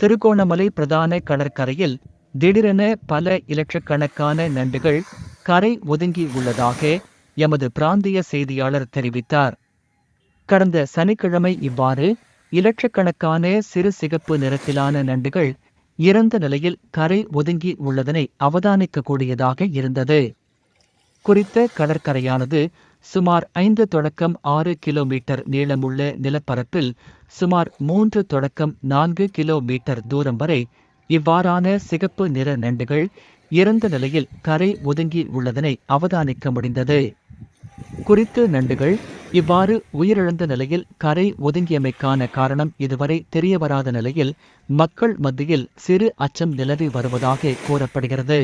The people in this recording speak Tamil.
திருகோணமலை பிரதான கடற்கரையில் திடீரென பல இலட்சக்கணக்கான நண்டுகள் கரை ஒதுங்கி உள்ளதாக எமது பிராந்திய செய்தியாளர் தெரிவித்தார். கடந்த சனிக்கிழமை இவ்வாறு இலட்சக்கணக்கான சிறு சிகப்பு நிறத்திலான நண்டுகள் இறந்த நிலையில் கரை ஒதுங்கி உள்ளதனை அவதானிக்கக்கூடியதாக இருந்தது. குறித்த கடற்கரையானது சுமார் ஐந்து தொடக்கம் ஆறு கிலோமீட்டர் நீளமுள்ள நிலப்பரப்பில் சுமார் மூன்று தொடக்கம் நான்கு கிலோமீட்டர் தூரம் வரை இவ்வாறான சிகப்பு நிற நண்டுகள் இறந்த நிலையில் கரை ஒதுங்கி உள்ளதனை அவதானிக்க முடிந்தது. குறித்த நண்டுகள் இவ்வாறு உயிரிழந்த நிலையில் கரை ஒதுங்கியமைக்கான காரணம் இதுவரை தெரியவராத நிலையில் மக்கள் மத்தியில் சிறு அச்சம் நிலவி வருவதாக கூறப்படுகிறது.